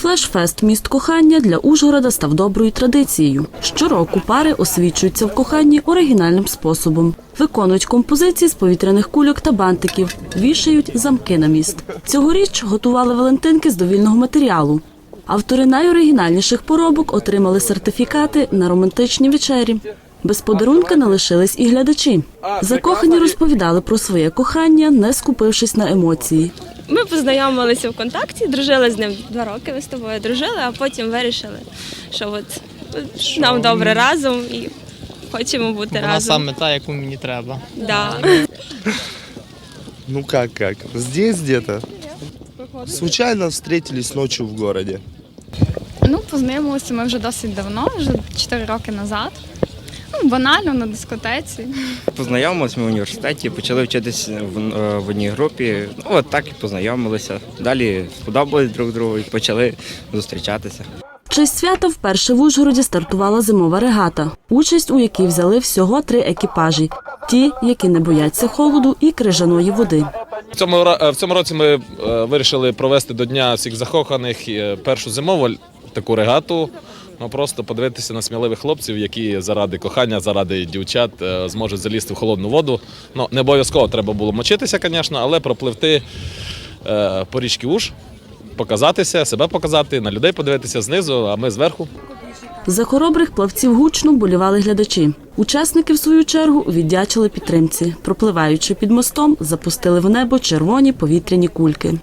Флешфест міст кохання для Ужгорода став доброю традицією. Щороку пари освічуються в коханні оригінальним способом. Виконують композиції з повітряних кульок та бантиків, вішають замки на міст. Цьогоріч готували валентинки з довільного матеріалу. Автори найоригінальніших поробок отримали сертифікати на романтичні вечері. Без подарунка не лишились і глядачі. Закохані розповідали про своє кохання, не скупившись на емоції. Ми познайомилися ВКонтакті, дружили з ним два роки. Ми з тобою дружили, а потім вирішили, що от от нам добре разом і хочемо бути Вона разом. саме та, яку мені треба. Да. Ну как как? Здесь где-то. Случайно встретились ночью в городе. Ну, познайомилися ми вже досить давно, вже 4 роки назад. Ну, банально на дискотеці. Познайомилися ми в університеті, почали вчитись в, е, в одній групі. Ну, от так і познайомилися. Далі сподобались друг другу і почали зустрічатися. В честь свята вперше в Ужгороді стартувала зимова регата, участь у якій взяли всього три екіпажі: ті, які не бояться холоду і крижаної води. В цьому ра- е, в цьому році ми е, вирішили провести до Дня всіх закоханих е, першу зимову таку регату. Ну просто подивитися на сміливих хлопців, які заради кохання, заради дівчат е, зможуть залізти в холодну воду. Ну не обов'язково треба було мочитися, звісно, але пропливти е, по річці Уж, показатися, себе показати, на людей подивитися знизу, а ми зверху. За хоробрих плавців гучно болівали глядачі. Учасники, в свою чергу, віддячили підтримці. Пропливаючи під мостом, запустили в небо червоні повітряні кульки.